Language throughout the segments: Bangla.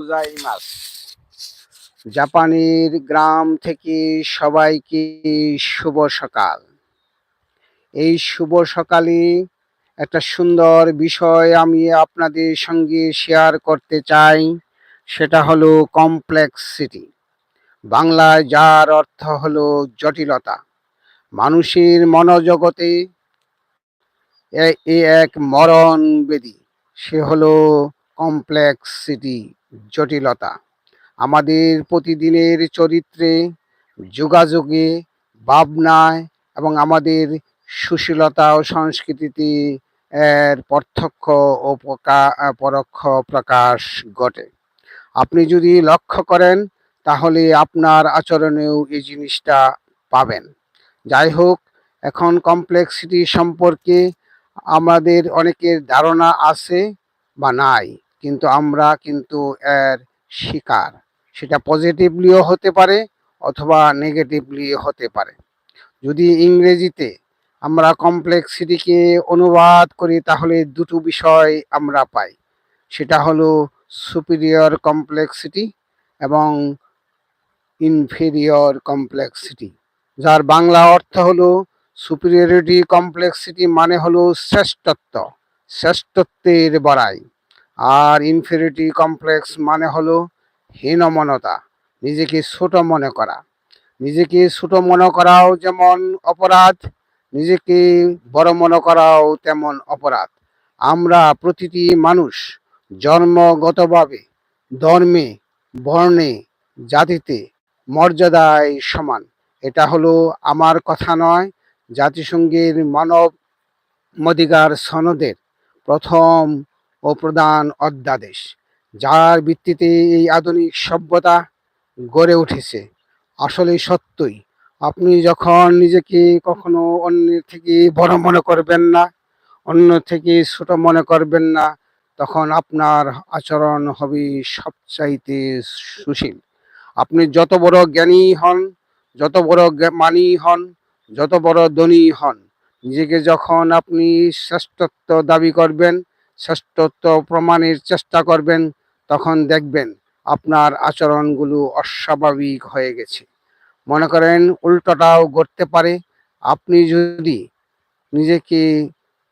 গোজাইমাস জাপানের গ্রাম থেকে সবাইকে শুভ সকাল। এই শুভ সকালে একটা সুন্দর বিষয় আমি আপনাদের সঙ্গে শেয়ার করতে চাই, সেটা হলো কমপ্লেক্সিটি বাংলায় যার অর্থ হলো জটিলতা। মানুষের মনোজগতে এ এক মরণ বেদি। সে হলো কমপ্লেক্সিটি জটিলতা। আমাদের প্রতিদিনের চরিত্রে, যোগাযোগে, ভাবনায় এবং আমাদের সুশীলতা ও সংস্কৃতিতে, এর প্রত্যক্ষ ও প্রকা- পরোক্ষ প্রকাশ ঘটে। আপনি যদি লক্ষ্য করেন, তাহলে আপনার আচরণেও এই জিনিসটা পাবেন। যাই হোক, এখন কমপ্লেক্সিটি সম্পর্কে আমাদের অনেকের ধারণা আছে বা নাই। কিন্তু আমরা কিন্তু এর শিকার। সেটা পজিটিভলিও হতে পারে অথবা নেগেটিভলি হতে পারে। যদি ইংরেজিতে আমরা কমপ্লেক্সিটিকে অনুবাদ করি, তাহলে দুটো বিষয় আমরা পাই। সেটা হলো সুপিরিয়র কমপ্লেক্সিটি এবং ইনফেরিয়র কমপ্লেক্সিটি যার বাংলা অর্থ হলো সুপিরিয়রিটি কমপ্লেক্সিটি মানে হলো শ্রেষ্ঠত্ব, শ্রেষ্ঠত্বের বড়াই। আর ইনফেরিটি কমপ্লেক্স মানে হলো হীনমনতা, নিজেকে ছোট মনে করা। নিজেকে ছোট মনে করাও যেমন অপরাধ, নিজেকে বড় মনে করাও তেমন অপরাধ। আমরা প্রতিটি মানুষ জন্মগতভাবে, ধর্মে, বর্ণে, জাতিতে মর্যাদায় সমান। এটা হলো আমার কথা নয়, জাতিসংঘের মানব অধিকার সনদের প্রথম ও প্রধান অধ্যাদেশ, যার ভিত্তিতে এই আধুনিক সভ্যতা গড়ে উঠেছে। আসলে সত্যই, আপনি যখন নিজেকে কখনো অন্যের থেকে বড় মনে করবেন না, অন্য থেকে ছোট মনে করবেন না, তখন আপনার আচরণ হবে সবচাইতে সুশীল। আপনি যত বড় জ্ঞানী হন, যত বড় মানী হন, যত বড় ধনী হন, নিজেকে যখন আপনি শ্রেষ্ঠত্ব দাবি করবেন শ্রেষ্ঠত্ব প্রমাণের চেষ্টা করবেন, তখন দেখবেন আপনার আচরণগুলো অস্বাভাবিক হয়ে গেছে। মনে করেন উল্টোটাও ঘটতে পারে। আপনি যদি নিজেকে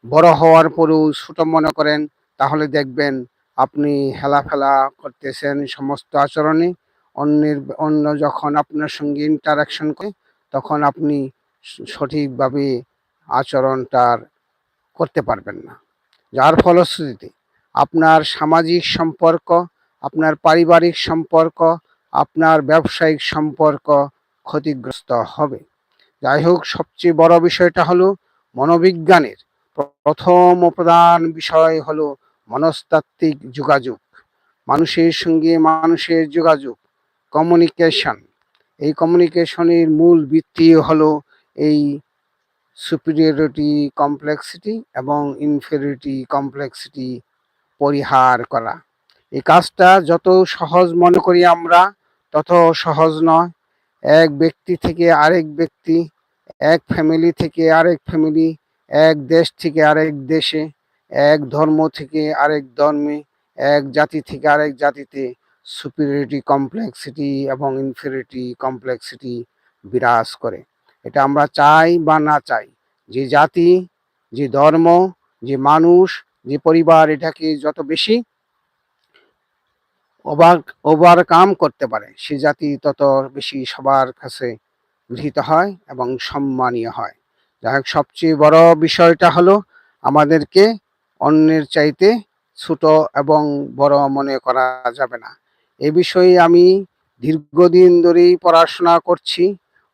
বড় হওয়ার পরেও ছোট মনে করেন, তাহলে দেখবেন আপনি হেলাফেলা করতেছেন সমস্ত আচরণে। অন্যের, অন্য যখন আপনার সঙ্গে ইন্টারাকশন করে, তখন আপনি সঠিকভাবে আচরণটার করতে পারবেন না। যার ফলশ্রুতিতে আপনার সামাজিক সম্পর্ক, আপনার পারিবারিক সম্পর্ক, আপনার ব্যবসায়িক সম্পর্ক ক্ষতিগ্রস্ত হবে। যাই হোক, সবচেয়ে বড় বিষয়টা হলো মনোবিজ্ঞানের প্রথম প্রধান বিষয় হলো মনস্তাত্ত্বিক যোগাযোগ। মানুষের সঙ্গে মানুষের যোগাযোগ কমিউনিকেশন এই কমিউনিকেশনের মূল ভিত্তি হলো এই সুপিরিয়রিটি কমপ্লেক্সিটি এবং ইনফেরিটি কমপ্লেক্সিটি পরিহার করা। এই কাজটা যত সহজ মনে করি আমরা, তত সহজ নয়। এক ব্যক্তি থেকে আরেক ব্যক্তি, এক ফ্যামিলি থেকে আরেক ফ্যামিলি এক দেশ থেকে আরেক দেশে, এক ধর্ম থেকে আরেক ধর্মে, এক জাতি থেকে আরেক জাতিতে সুপিরিয়রিটি কমপ্লেক্সিটি এবং ইনফেরিটি কমপ্লেক্সিটি বিরাজ করে। এটা আমরা চাই বা না চাই। যে জাতি, যে ধর্ম, যে মানুষ, যে পরিবার এটাকে যত বেশি ওভার ওভারকাম করতে পারে, সে জাতি তত বেশি সবার কাছে গৃহীত হয় এবং সম্মানীয় হয়। যাই হোক, সবচেয়ে বড় বিষয়টা হলো আমাদেরকে অন্যের চাইতে ছোট এবং বড় মনে করা যাবে না। এ বিষয়ে আমি দীর্ঘদিন ধরেই পড়াশোনা করছি।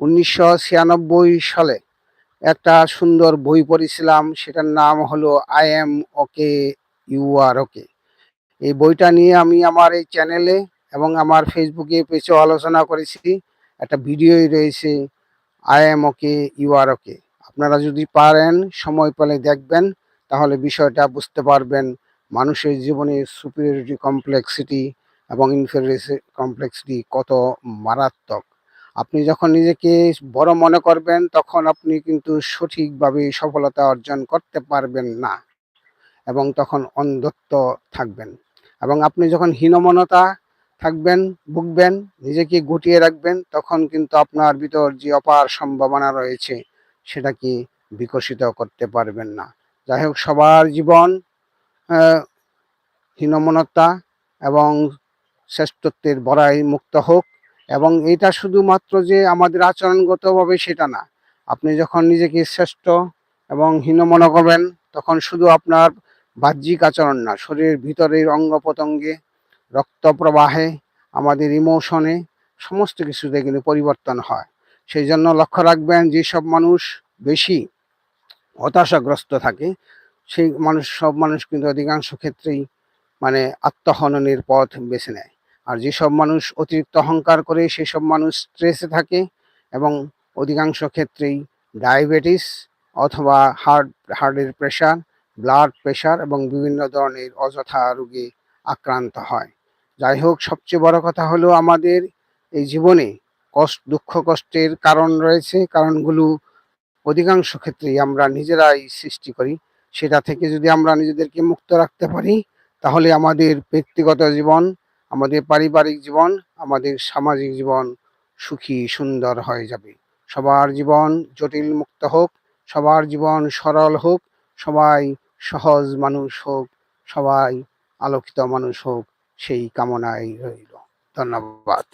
উনিশশো ছিয়ানব্বই সালে একটা সুন্দর বই পড়েছিলাম, সেটার নাম হলো I am okay you are okay এই বইটা নিয়ে আমি আমার এই চ্যানেলে এবং আমার ফেসবুকে পেজেও আলোচনা করেছি, একটা ভিডিওই রয়েছে I am okay you are okay আপনারা যদি পারেন, সময় পেলে দেখবেন, তাহলে বিষয়টা বুঝতে পারবেন। মানুষের জীবনে সুপিরিয়রিটি কমপ্লেক্সিটি এবং ইনফেরিয়রিটি কমপ্লেক্সিটি কত মারাত্মক। আপনি যখন নিজেকে বড় মনে করবেন, তখন আপনি কিন্তু সঠিকভাবে সফলতা অর্জন করতে পারবেন না এবং তখন অন্ধত্ব থাকবেন। এবং আপনি যখন হীনমনতা থাকবেন, ভুগবেন, নিজেকে গুটিয়ে রাখবেন, তখন কিন্তু আপনার ভিতর যে অপার সম্ভাবনা রয়েছে, সেটাকে বিকশিত করতে পারবেন না। যাই হোক, সবার জীবন হীনমনতা এবং শ্রেষ্ঠত্বের বড়াই মুক্ত হোক। এবং এটা শুধুমাত্র যে আমাদের আচরণগতভাবে সেটা না। আপনি যখন নিজেকে শ্রেষ্ঠ এবং হীন মনে করবেন, তখন শুধু আপনার বাহ্যিক আচরণ না, শরীরের ভিতরের অঙ্গ প্রত্যঙ্গে রক্ত প্রবাহে আমাদের ইমোশনে সমস্ত কিছুতে কিন্তু পরিবর্তন হয়। সেই জন্য লক্ষ্য রাখবেন, যেসব মানুষ বেশি হতাশাগ্রস্ত থাকে, সেই মানুষ, সব মানুষ কিন্তু অধিকাংশ ক্ষেত্রেই মানে আত্মহননের পথ বেছে নেয়। আর যেসব মানুষ অতিরিক্ত অহংকার করে, সেসব মানুষ স্ট্রেসে থাকে এবং অধিকাংশ ক্ষেত্রেই ডায়াবেটিস অথবা হার্ট হার্টের প্রেশার ব্লাড প্রেশার এবং বিভিন্ন ধরনের অযথা রোগে আক্রান্ত হয়। যাই হোক, সবচেয়ে বড় কথা হলো আমাদের এই জীবনে কষ্ট, দুঃখ কষ্টের কারণ রয়েছে। কারণগুলো অধিকাংশ ক্ষেত্রেই আমরা নিজেরাই সৃষ্টি করি। সেটা থেকে যদি আমরা নিজেদেরকে মুক্ত রাখতে পারি, তাহলে আমাদের ব্যক্তিগত জীবন আমাদের পারিবারিক জীবন, আমাদের সামাজিক জীবন সুখী, সুন্দর হয়ে যাবে। সবার জীবন জটিল মুক্ত হোক, সবার জীবন সরল হোক, সবাই সহজ মানুষ হোক, সবাই আলোকিত মানুষ হোক, সেই কামনাই রইল। ধন্যবাদ।